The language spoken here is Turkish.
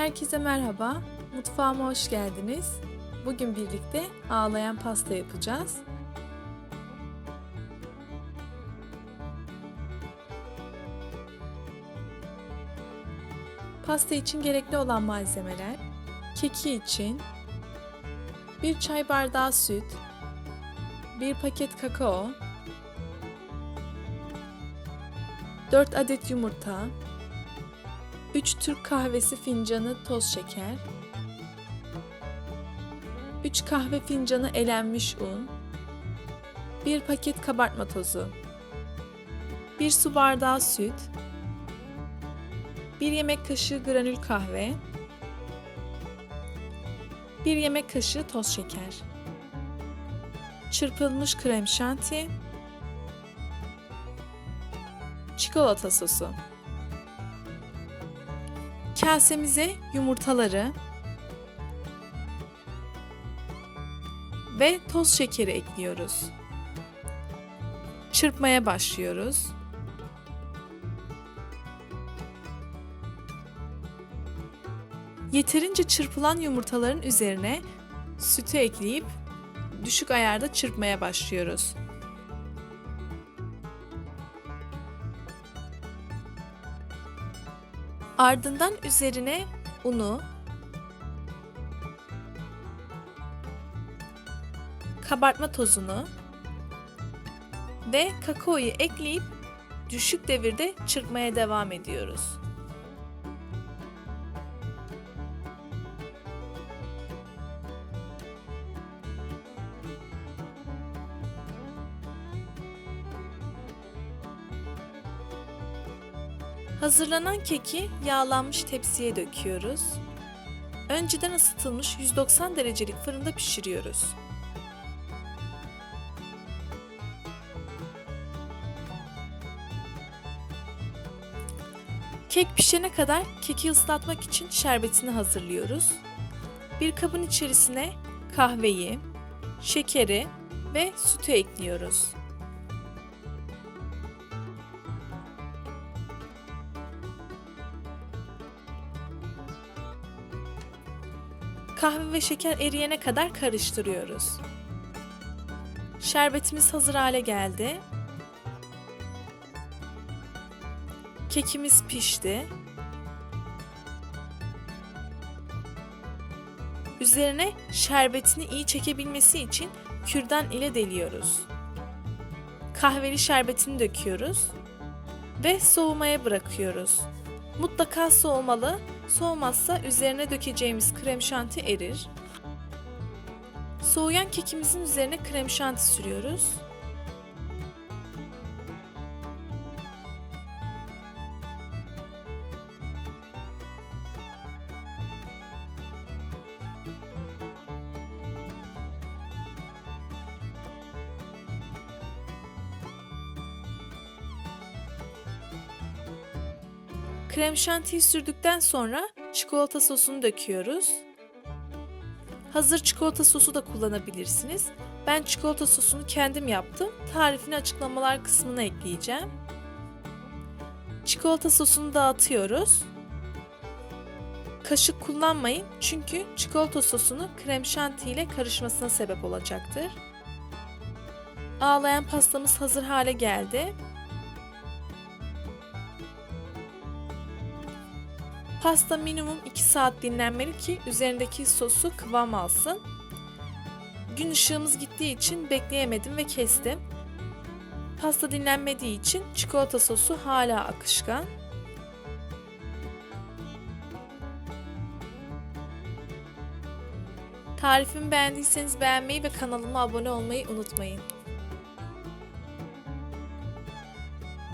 Herkese merhaba. Mutfağıma hoş geldiniz. Bugün birlikte ağlayan pasta yapacağız. Pasta için gerekli olan malzemeler: keki için 1 çay bardağı süt, 1 paket kakao, 4 adet yumurta, 3 Türk kahvesi fincanı toz şeker, 3 kahve fincanı elenmiş un, 1 paket kabartma tozu, 1 su bardağı süt, 1 yemek kaşığı granül kahve, 1 yemek kaşığı toz şeker, çırpılmış krem şanti, çikolata sosu. Kasemize yumurtaları ve toz şekeri ekliyoruz. Çırpmaya başlıyoruz. Yeterince çırpılan yumurtaların üzerine sütü ekleyip düşük ayarda çırpmaya başlıyoruz. Ardından üzerine unu, kabartma tozunu ve kakaoyu ekleyip düşük devirde çırpmaya devam ediyoruz. Hazırlanan keki yağlanmış tepsiye döküyoruz. Önceden ısıtılmış 190 derecelik fırında pişiriyoruz. Kek pişene kadar keki ıslatmak için şerbetini hazırlıyoruz. Bir kabın içerisine kahveyi, şekeri ve sütü ekliyoruz. Kahve ve şeker eriyene kadar karıştırıyoruz. Şerbetimiz hazır hale geldi. Kekimiz pişti. Üzerine şerbetini iyi çekebilmesi için kürdan ile deliyoruz. Kahveli şerbetini döküyoruz ve soğumaya bırakıyoruz. Mutlaka soğumalı. Soğumazsa üzerine dökeceğimiz krem şanti erir. Soğuyan kekimizin üzerine krem şanti sürüyoruz. Krem şantiyi sürdükten sonra çikolata sosunu döküyoruz. Hazır çikolata sosu da kullanabilirsiniz. Ben çikolata sosunu kendim yaptım. Tarifini açıklamalar kısmına ekleyeceğim. Çikolata sosunu dağıtıyoruz. Kaşık kullanmayın çünkü çikolata sosunu krem şanti ile karışmasına sebep olacaktır. Ağlayan pastamız hazır hale geldi. Pasta minimum 2 saat dinlenmeli ki üzerindeki sosu kıvam alsın. Gün ışığımız gittiği için bekleyemedim ve kestim. Pasta dinlenmediği için çikolata sosu hala akışkan. Tarifimi beğendiyseniz beğenmeyi ve kanalıma abone olmayı unutmayın.